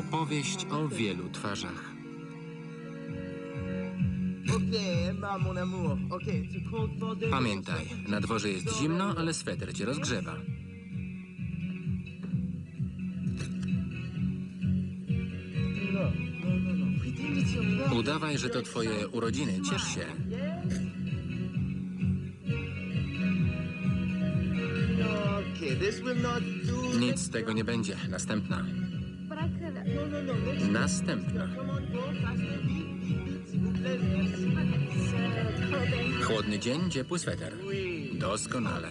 Opowieść o wielu twarzach. Pamiętaj, na dworze jest zimno, ale sweter cię rozgrzewa. Udawaj, że to twoje urodziny. Ciesz się. Nic z tego nie będzie. Następna. Następna. Chłodny dzień, ciepły sweter. Doskonale.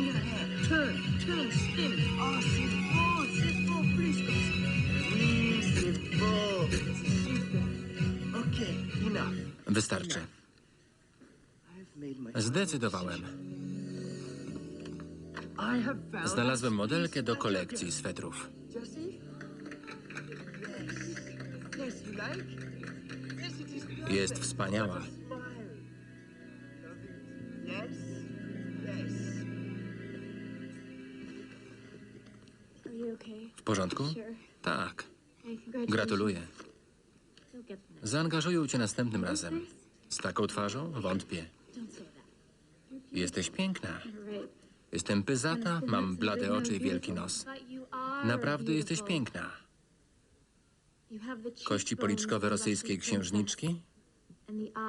Your hair. Turn, turn, spin. Oh, c'est beau, c'est beau. Wystarczy. Zdecydowałem. Znalazłem modelkę do kolekcji swetrów. Jest wspaniała. W porządku? Tak. Gratuluję. Zaangażuję cię następnym razem. Z taką twarzą? Wątpię. Jesteś piękna. Jestem pyzata, mam blade oczy i wielki nos. Naprawdę jesteś piękna. Kości policzkowe rosyjskiej księżniczki,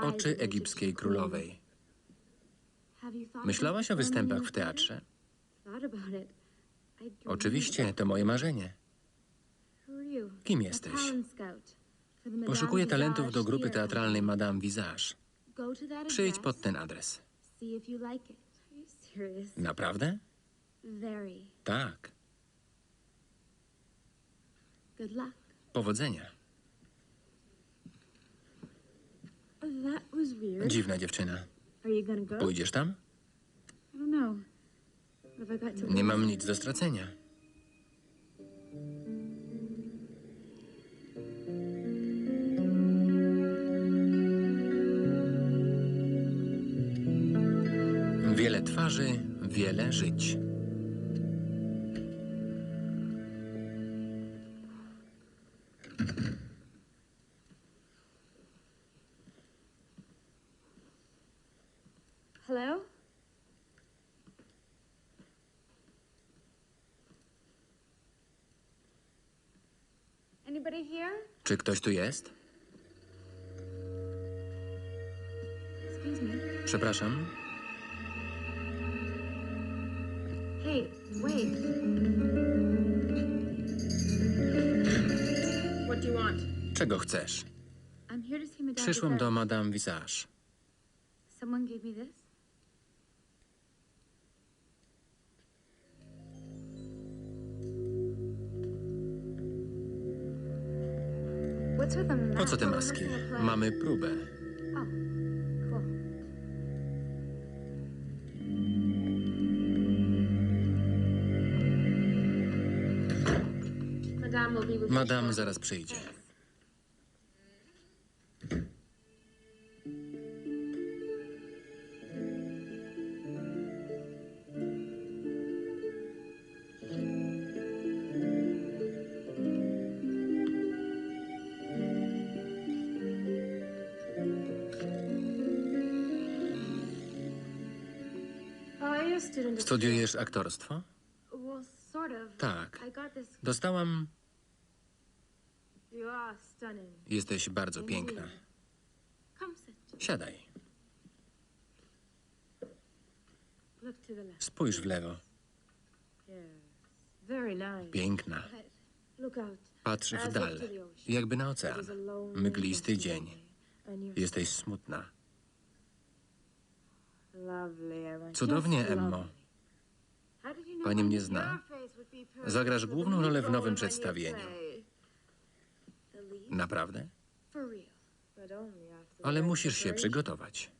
oczy egipskiej królowej. Myślałaś o występach w teatrze? Oczywiście, to moje marzenie. Kim jesteś? Poszukuję talentów do grupy teatralnej Madame Visage. Przyjdź pod ten adres. Naprawdę? Tak. Powodzenia. Dziwna dziewczyna. Pójdziesz tam? Nie mam nic do stracenia. Wiele twarzy, wiele żyć. Hello? Anybody here? Czy ktoś tu jest? Przepraszam. Hey, wait. What do you want? Czego chcesz? I'm here to see Madame Przyszłem Visage. do Madame Visage. Someone gave me this? Po co te maski? Mamy próbę. Madame zaraz przyjdzie. Studiujesz aktorstwo? Tak. Dostałam. Jesteś bardzo piękna. Siadaj. Spójrz w lewo. Piękna. Patrz w dal, jakby na ocean. Mglisty dzień. Jesteś smutna. Cudownie, Emmo. Pani mnie zna. Zagrasz główną rolę w nowym przedstawieniu. Naprawdę? Ale musisz się przygotować.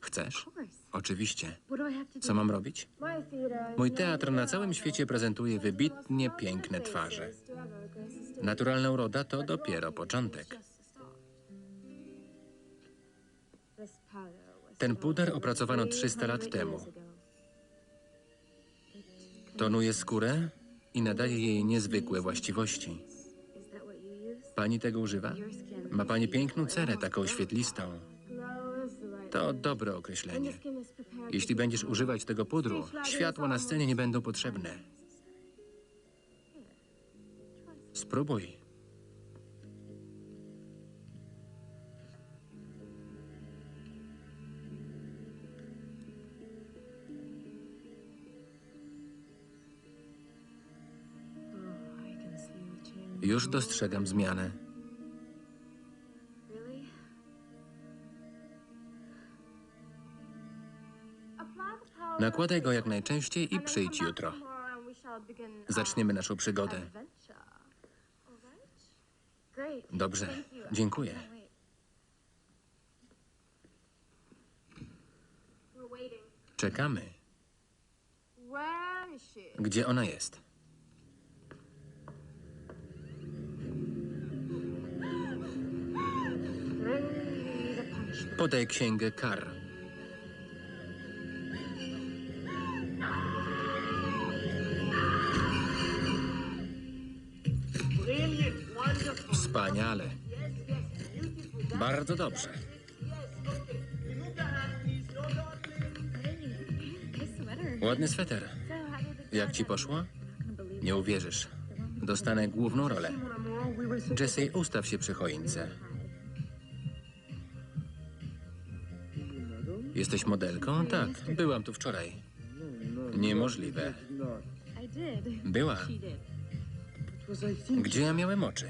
Chcesz? Oczywiście. Co mam robić? Mój teatr na całym świecie prezentuje wybitnie piękne twarze. Naturalna uroda to dopiero początek. Ten puder opracowano 300 lat temu. Tonuje skórę i nadaje jej niezwykłe właściwości. Pani tego używa? Ma pani piękną cerę, taką świetlistą. To dobre określenie. Jeśli będziesz używać tego pudru, światła na scenie nie będą potrzebne. Spróbuj. Już dostrzegam zmianę. Nakładaj go jak najczęściej i przyjdź jutro. Zaczniemy naszą przygodę. Dobrze, dziękuję. Czekamy. Gdzie ona jest? Podaj księgę kar. Wspaniale. Bardzo dobrze. Ładny sweter. Jak ci poszło? Nie uwierzysz. Dostanę główną rolę. Jesse, ustaw się przy choince. Jesteś modelką? Tak, byłam tu wczoraj. Niemożliwe. Była. Gdzie ja miałem oczy?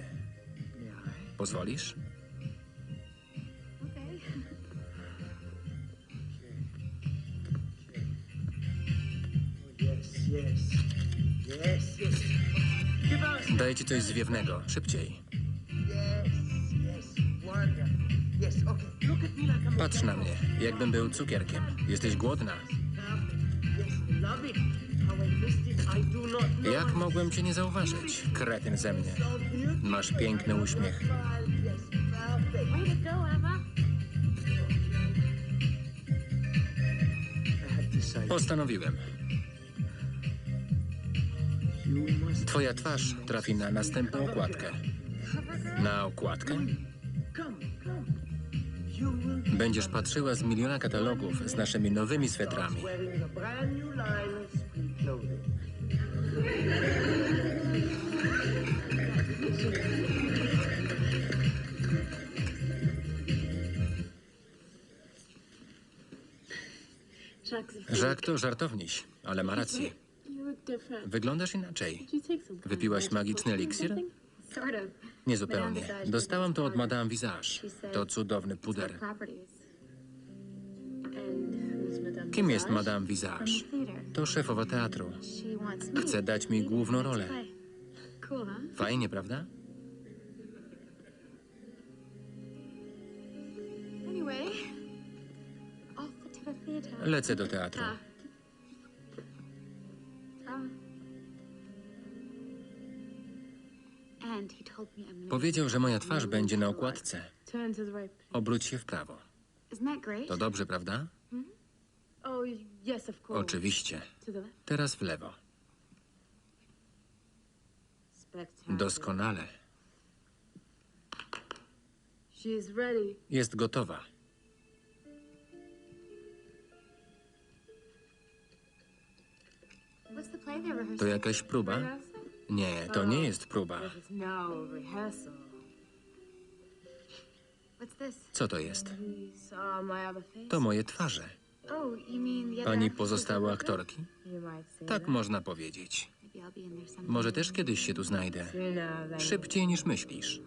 Pozwolisz? Daję ci coś zwiewnego. Szybciej. Patrz na mnie, jakbym był cukierkiem. Jesteś głodna. Jak mogłem cię nie zauważyć? Kretyn ze mnie. Masz piękny uśmiech. Postanowiłem. Twoja twarz trafi na następną okładkę. Na okładkę? Będziesz patrzyła z miliona katalogów z naszymi nowymi swetrami. Żak to żartowniś, ale ma rację. Wyglądasz inaczej. Wypiłaś magiczny eliksir? Niezupełnie. Dostałam to od Madame Visage. To cudowny puder. Kim jest? Madame Visage? To szefowa teatru. Chce dać mi główną rolę. Fajnie, prawda? Lecę do teatru. Powiedział, że moja twarz będzie na okładce. Obróć się w prawo. To dobrze, prawda? Oczywiście. Teraz w lewo. Doskonale. Jest gotowa. To jakaś próba? Nie, to nie jest próba. Co to jest? To moje twarze. Oh, Pani pozostałe aktorki? Tak można powiedzieć. Może też kiedyś się tu znajdę. Szybciej niż myślisz.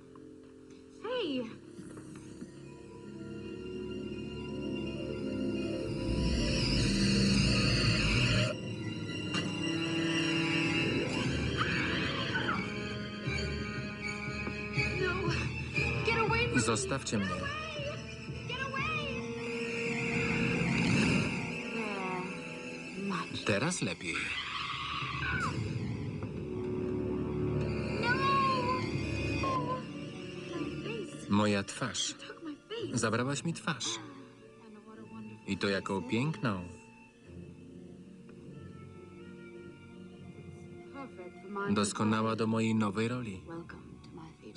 Zostawcie mnie. Teraz lepiej. Moja twarz. Zabrałaś mi twarz. I to jaką piękną. Doskonała do mojej nowej roli.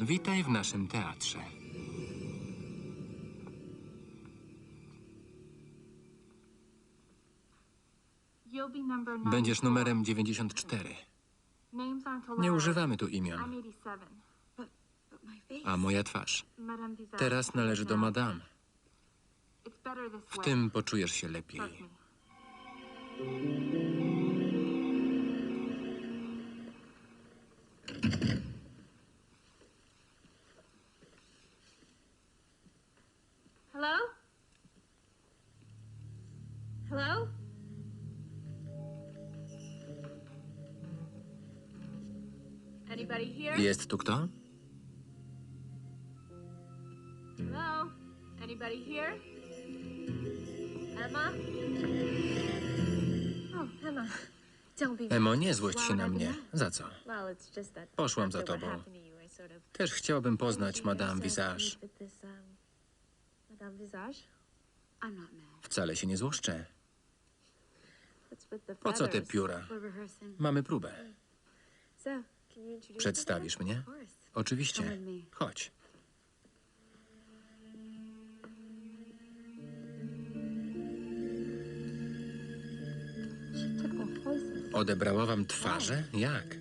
Witaj w naszym teatrze. Będziesz numerem 94. Names aren't allowed. Nie używamy tu I'm imion. 87. But my face. A moja twarz. Teraz należy do madame. W tym poczujesz się lepiej. Jest tu kto? Hello? Anybody here? Emma? Oh, Emma. Don't be. Emo, nie złość się na mnie. Za co? Well, it's just that. Poszłam za tobą. Też chciałabym poznać Madame Visage. um, Madame Visage. I'm not mad. Wcale się nie złoszczę. Po co te pióra? Mamy próbę. So, Przedstawisz mnie? Oczywiście. Chodź. Odebrała wam twarze? Jak?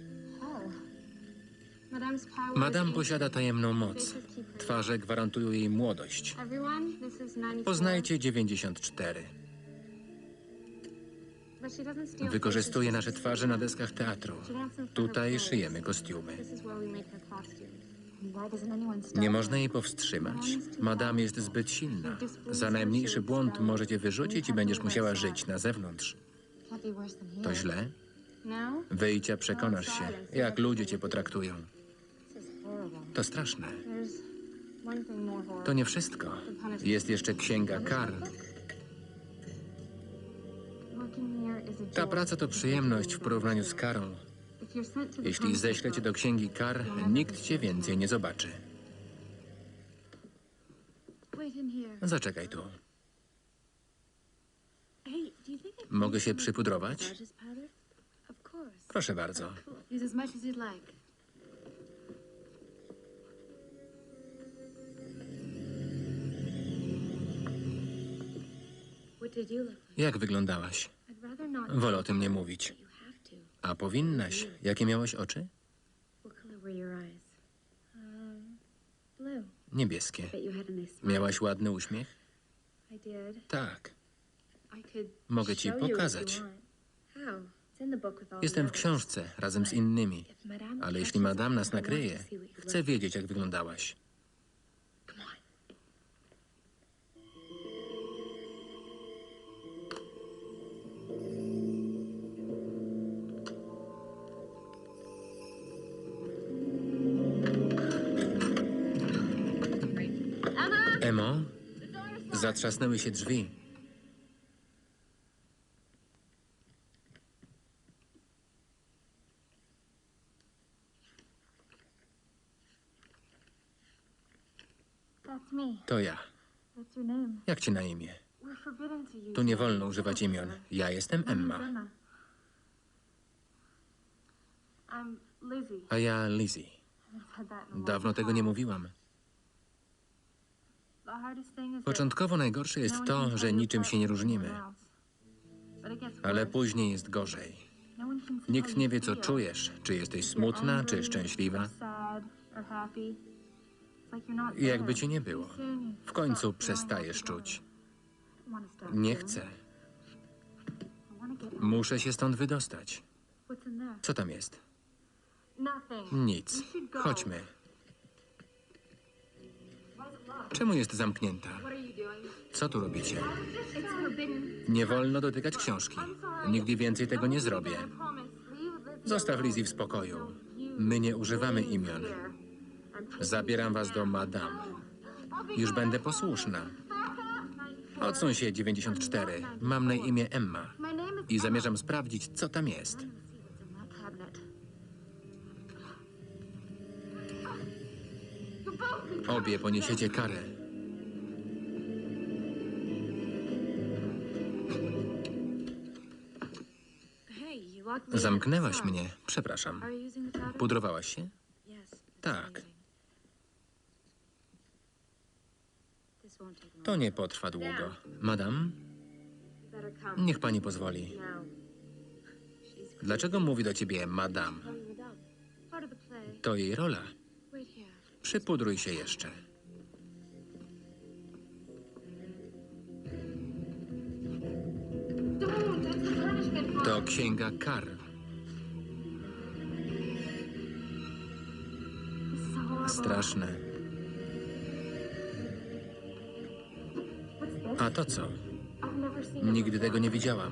Madame posiada tajemną moc. Twarze gwarantują jej młodość. Everyone, this is 94. Poznajcie 94. Wykorzystuje nasze twarze na deskach teatru. Tutaj szyjemy kostiumy. Nie można jej powstrzymać. Madame jest zbyt silna. Za najmniejszy błąd możecie wyrzucić i będziesz musiała żyć na zewnątrz. To źle? Wyjdź, a przekonasz się, jak ludzie cię potraktują. To straszne. To nie wszystko. Jest jeszcze księga kar. Ta praca to przyjemność w porównaniu z karą. Jeśli ześlę cię do księgi kar, nikt cię więcej nie zobaczy. Zaczekaj tu. Mogę się przypudrować? Proszę bardzo. Jak wyglądałaś? Wolę o tym nie mówić. A powinnaś. Jakie miałaś oczy? Niebieskie. Miałaś ładny uśmiech? Tak. Mogę ci pokazać. Jestem w książce razem z innymi. Ale jeśli madam nas nakryje, chcę wiedzieć, jak wyglądałaś. Emo, zatrzasnęły się drzwi. To ja. Jak ci na imię? Tu nie wolno używać imion. Ja jestem Emma, a ja Lizzie. Dawno tego nie mówiłam. Początkowo najgorsze no jest one to, że niczym się nie różnimy. Ale później jest gorzej. No Nikt nie wie, co czujesz. Czy jesteś smutna, czy szczęśliwa. I Jakby cię nie było. W końcu przestajesz czuć. Nie chcę. Muszę się stąd wydostać. Co tam jest? Nic. Chodźmy. Czemu jest zamknięta? Co tu robicie? Nie wolno dotykać książki. Nigdy więcej tego nie zrobię. Zostaw. Lizzie w spokoju. My nie używamy imion. Zabieram was do madame. Już będę posłuszna. Odsuń się, 94. Mam na imię Emma. I zamierzam sprawdzić, co tam jest. Obie poniesiecie karę. Zamknęłaś mnie. Przepraszam. Pudrowałaś się? Tak. To nie potrwa długo. Madam, niech pani pozwoli. Dlaczego mówi do ciebie madam? To jej rola. Przypudruj się jeszcze. To księga kar. Straszne. A to co? Nigdy tego nie widziałam.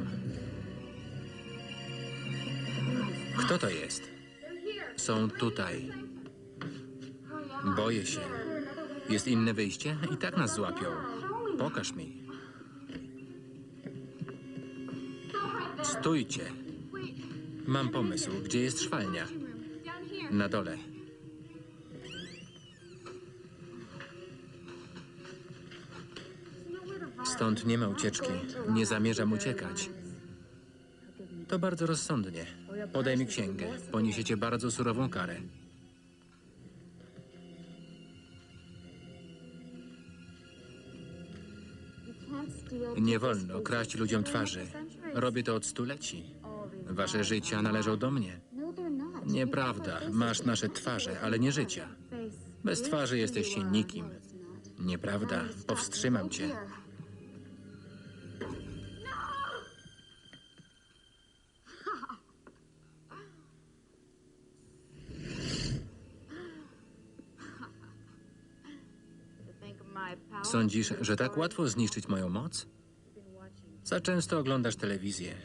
Kto to jest? Są tutaj. Boję się. Jest inne wyjście? I tak nas złapią. Pokaż mi. Stójcie. Mam pomysł. Gdzie jest szwalnia? Na dole. Stąd nie ma ucieczki. Nie zamierzam uciekać. To bardzo rozsądnie. Podaj mi księgę. Poniesiecie bardzo surową karę. Nie wolno kraść ludziom twarzy. Robię to od stuleci. Wasze życia należą do mnie. Nieprawda. Masz nasze twarze, ale nie życia. Bez twarzy jesteście nikim. Nieprawda. Powstrzymam cię. Sądzisz, że tak łatwo zniszczyć moją moc? Za często oglądasz telewizję.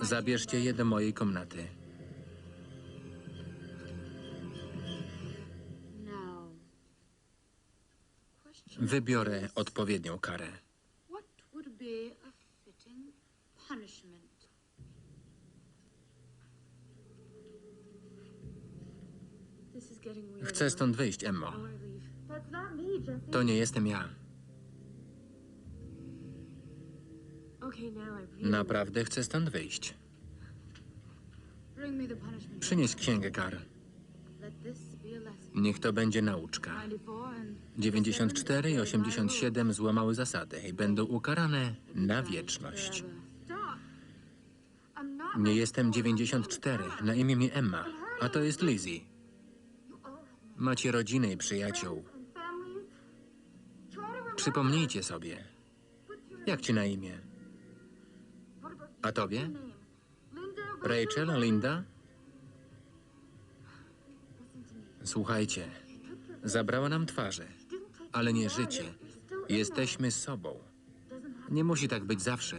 Zabierzcie je do mojej komnaty. Wybiorę odpowiednią karę. Chcę stąd wyjść, Emmo. To nie jestem ja. Naprawdę chcę stąd wyjść. Przynieś księgę kar. Niech to będzie nauczka. 94 and 94 i 87 złamały zasady i będą ukarane na wieczność. Nie jestem 94, na imię mi Emma, a to jest Lizzie. Macie rodzinę i przyjaciół. Przypomnijcie sobie. Jak ci na imię? A tobie? Rachel, Linda? Słuchajcie, zabrała nam twarze, ale nie życie. Jesteśmy sobą. Nie musi tak być zawsze.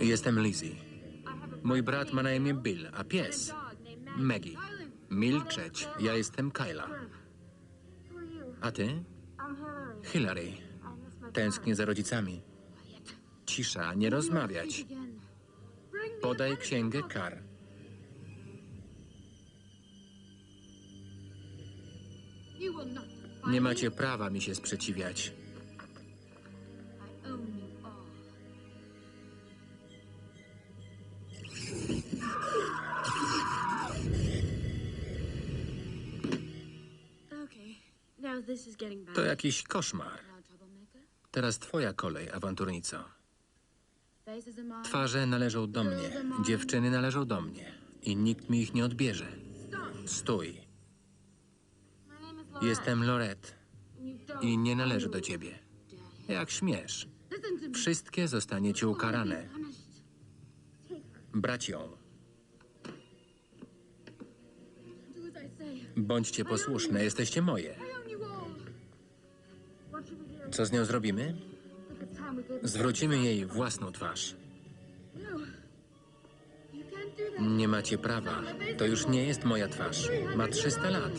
Jestem Lizzie. Mój brat ma na imię Bill, a pies Maggie. Milczeć. Ja jestem Kyla. A ty? Hillary. Tęsknię za rodzicami. Cisza, nie rozmawiać. Podaj księgę kar. Nie macie prawa mi się sprzeciwiać. To jakiś koszmar. Teraz twoja kolej, awanturnico. Twarze należą do mnie, dziewczyny należą do mnie i nikt mi ich nie odbierze. Stój. Jestem Lorette i nie należę do ciebie. Jak śmiesz. Wszystkie zostaniecie ukarane. Punished. Brać ją. Bądźcie posłuszne, jesteście moje. Co z nią zrobimy? Zwrócimy jej własną twarz. Nie macie prawa. To już nie jest moja twarz. Ma 300 lat.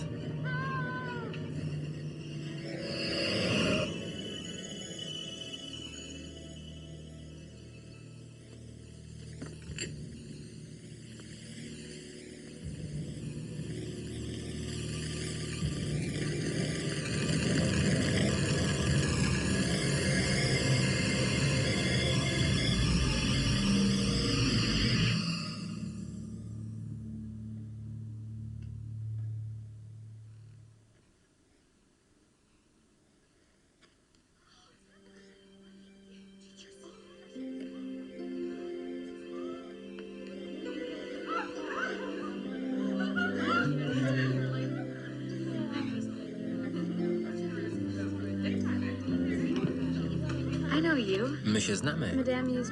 My się znamy.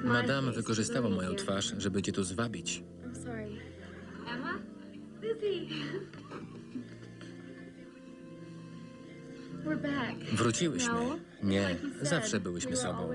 Madame wykorzystała moją twarz, żeby cię tu zwabić. Wróciłyśmy. No, Nie, zawsze byłyśmy sobą.